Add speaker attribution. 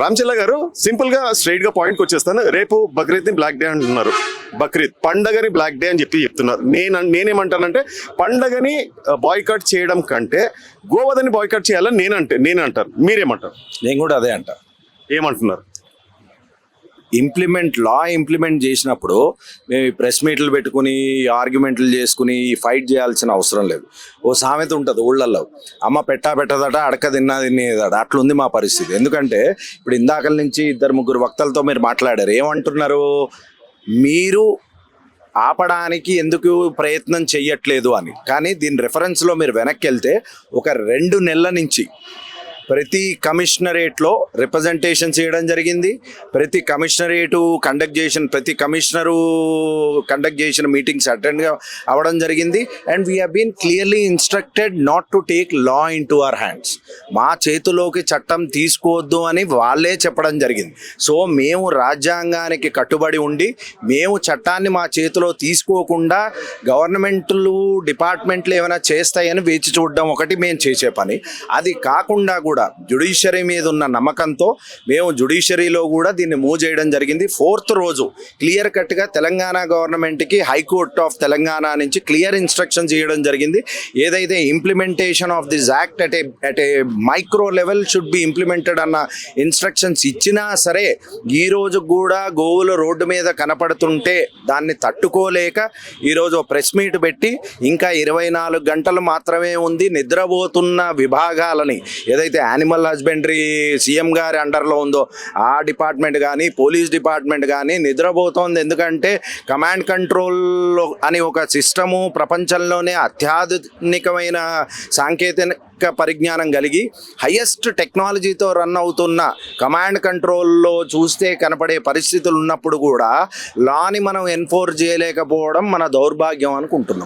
Speaker 1: రామచల్ల గారు సింపుల్గా స్ట్రైట్గా పాయింట్ వచ్చేస్తాను. రేపు బక్రీద్ని బ్లాక్ డే అంటున్నారు. బక్రీద్ పండగని బ్లాక్ డే అని చెప్పి చెప్తున్నారు. నేను నేనేమంటానంటే పండగని బాయ్కాట్ చేయడం కంటే గోవదని బాయ్కాట్ చేయాలని నేనంటే నేను అంటాను మీరేమంటారు?
Speaker 2: నేను కూడా అదే అంట.
Speaker 1: ఏమంటున్నారు?
Speaker 2: ఇంప్లిమెంట్ లా ఇంప్లిమెంట్ చేసినప్పుడు మేము ఈ ప్రెస్ మీట్లు పెట్టుకుని ఆర్గ్యుమెంట్లు చేసుకుని ఫైట్ చేయాల్సిన అవసరం లేదు. ఓ సామెత ఉంటుంది ఊళ్ళల్లో. అమ్మ పెట్టా పెట్టదట అడక తిన్నా తినేదట అట్లుంది మా పరిస్థితి. ఎందుకంటే ఇప్పుడు ఇందాకల నుంచి ఇద్దరు ముగ్గురు వక్తలతో మీరు మాట్లాడారు. ఏమంటున్నారు? మీరు ఆపడానికి ఎందుకు ప్రయత్నం చెయ్యట్లేదు అని. కానీ దీని రెఫరెన్స్లో మీరు వెనక్కి వెళ్తే ఒక రెండు నెలల నుంచి ప్రతి కమిషనరేట్లో రిప్రజెంటేషన్ చేయడం జరిగింది. ప్రతి కమిషనరేటు కండక్ట్ చేసిన ప్రతి కమిషనరు కండక్ట్ చేసిన మీటింగ్స్ అటెండ్ అవ్వడం జరిగింది. And we been clearly instructed not to take law into our hands మా చేతిలోకి చట్టం తీసుకోవద్దు అని వాళ్ళే చెప్పడం జరిగింది. సో మేము రాజ్యాంగానికి కట్టుబడి ఉండి మేము చట్టాన్ని మా చేతిలో తీసుకోకుండా గవర్నమెంట్లు డిపార్ట్మెంట్లు ఏమైనా చేస్తాయని వేచి చూడడం ఒకటి మేము చేసే పని. అది కాకుండా కూడా జుడిషియరీ మీద ఉన్న నమ్మకంతో మేము జుడిషియరీలో కూడా దీన్ని మూవ్ చేయడం జరిగింది. ఫోర్త్ రోజు క్లియర్ కట్గా తెలంగాణ గవర్నమెంట్కి హైకోర్ట్ ఆఫ్ తెలంగాణ నుంచి క్లియర్ ఇన్స్ట్రక్షన్స్ ఇవ్వడం జరిగింది. ఏదైతే implementation of this act at a at a micro level should be implemented అన్న ఇన్స్ట్రక్షన్స్ ఇచ్చినా సరే ఈ రోజు కూడా గోవులు రోడ్డు మీద కనపడుతుంటే దాన్ని తట్టుకోలేక ఈరోజు ప్రెస్ మీట్ పెట్టి ఇంకా ఇరవై నాలుగు గంటలు మాత్రమే ఉంది నిద్రపోతున్న విభాగాలని ఏదైతే యానిమల్ హస్బెండరీ సీఎం గారి అండర్లో ఉందో ఆ డిపార్ట్మెంట్ కానీ పోలీస్ డిపార్ట్మెంట్ కానీ నిద్రపోతోంది. ఎందుకంటే కమాండ్ కంట్రోల్ అని ఒక సిస్టము ప్రపంచంలోనే అత్యాధునికమైన సాంకేతిక పరిజ్ఞానం కలిగి హయ్యెస్ట్ టెక్నాలజీతో రన్ అవుతున్న కమాండ్ కంట్రోల్లో చూస్తే కనపడే పరిస్థితులు ఉన్నప్పుడు కూడా లాని మనం ఎన్ఫోర్స్ చేయలేకపోవడం మన దౌర్భాగ్యం అనుకుంటున్నాం.